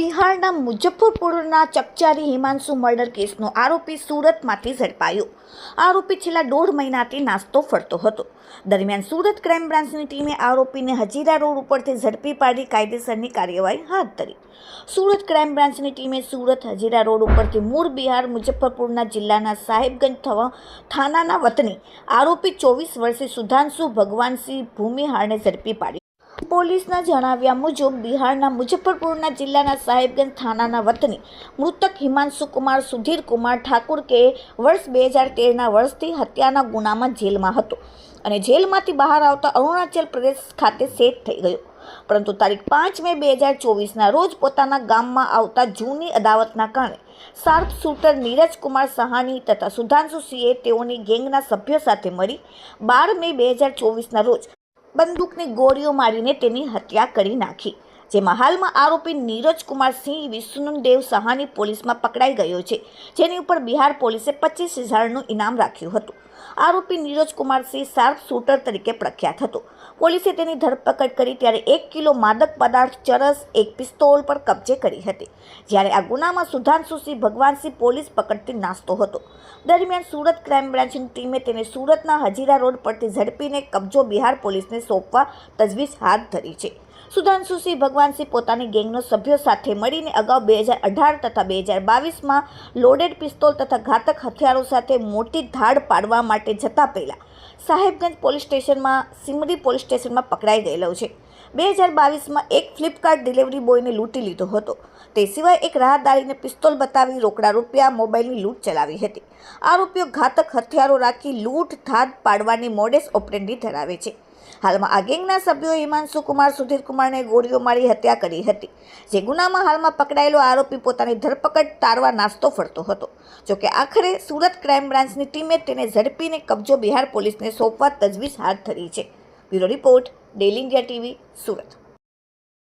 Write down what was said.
બિહારના મુજફ્ફરપુરના ચકચારી હિમાંશુ મર્ડર કેસનો આરોપી સુરતમાંથી ઝડપાયો. આરોપી છેલ્લા દોઢ મહિનાથી નાસ્તો ફરતો હતો. દરમિયાન સુરત ક્રાઇમ બ્રાન્ચની ટીમે આરોપીને હજીરા રોડ ઉપરથી ઝડપી પાડી કાયદેસરની કાર્યવાહી હાથ ધરી. સુરત ક્રાઇમ બ્રાન્ચની ટીમે સુરત હજીરા રોડ ઉપરથી મૂળ બિહાર મુજફ્ફરપુરના જિલ્લાના સાહેબગંજ થવા થાનાના વતની આરોપી ચોવીસ વર્ષે સુધાંશુ ભગવાનસિંહ ભૂમિહારને ઝડપી પાડી પોલીસના જણાવ્યા મુજબ, બિહારના મુજફ્ફરપુરના જિલ્લાના સાહેબગંજ થાનાના વતની મૃતક હિમાંશુ કુમાર, સુધીર કુમાર ઠાકુર કે વર્ષ બે હજાર તેરના વર્ષથી હત્યાના ગુનામાં જેલમાં હતો અને જેલમાંથી બહાર આવતા અરુણાચલ પ્રદેશ ખાતે સેટ થઈ ગયો. પરંતુ તારીખ પાંચ મે બે હજાર ચોવીસના રોજ પોતાના ગામમાં આવતા જૂની અદાવતના કારણે શાર્પ શૂટર નીરજ કુમાર સહાની તથા સુધાંશુ સિંહે તેઓની ગેંગના સભ્યો સાથે મળી બાર મે બે હજાર ચોવીસના રોજ બંદૂકની ગોળીઓ મારીને તેની હત્યા કરી નાખી, જેમાં હાલમાં આરોપી નીરજ કુમાર સિંહ વિષ્ણુદેવ સહાની પોલીસમાં પકડાઈ ગયો છે. જેની ઉપર બિહાર પોલીસે પચીસ હજારનું ઇનામ રાખ્યું હતું. આરોપી નીરજ કુમાર સિંહ શાર્પ શૂટર તરીકે પ્રખ્યાત હતો. પોલીસે તેની ધરપકડ કરી ત્યારે એક કિલો માદક પદાર્થ, ચરસ, એક પિસ્તોલ પર કબજે કરી હતી. જ્યારે આ ગુનામાં સુધાંશુસિંહ ભગવાનસિંહ પોલીસ પકડતી નાસ્તો હતો. દરમિયાન સુરત ક્રાઇમ બ્રાન્ચની ટીમે તેને સુરતના હજીરા રોડ પરથી ઝડપીને કબજો બિહાર પોલીસને સોંપવા તજવીજ હાથ ધરી છે. સુધાંશુસિંહ ભગવાનસિંહ પોતાની ગેંગનો સભ્યો સાથે મળીને અગાઉ બે હજાર અઢાર તથા બે હજાર બાવીસમાં લોડેડ પિસ્તોલ તથા ઘાતક હથિયારો સાથે મોટી ધાડ પાડવા માટે જતા પહેલાં સાહેબગંજ પોલીસ સ્ટેશનમાં, સિમરી પોલીસ સ્ટેશનમાં પકડાઈ ગયેલો છે. બે હજાર બાવીસમાં એક ફ્લિપકાર્ટ ડિલિવરી બોયને લૂંટી લીધો હતો. તે સિવાય એક રાહદારીને પિસ્તોલ બતાવી રોકડા રૂપિયા, મોબાઈલની લૂંટ ચલાવી હતી. આરોપીઓ ઘાતક હથિયારો રાખી લૂંટ ધાડ પાડવાની મોડેસ ઓપરેન્ડી ધરાવે છે. હાલમાં આ ગેંગના સભ્યો હિમાંશુ કુમાર સુધીર કુમારને ગોળીઓ મારી હત્યા કરી હતી, જે ગુનામાં હાલમાં પકડાયેલો આરોપી પોતાની ધરપકડ તારવા નાસ્તો ફરતો હતો. જોકે આખરે સુરત ક્રાઇમ બ્રાન્ચની ટીમે તેને ઝડપીને કબજો બિહાર પોલીસને સોંપવા તજવીજ હાથ ધરી છે. Bureau report daily India TV, Surat.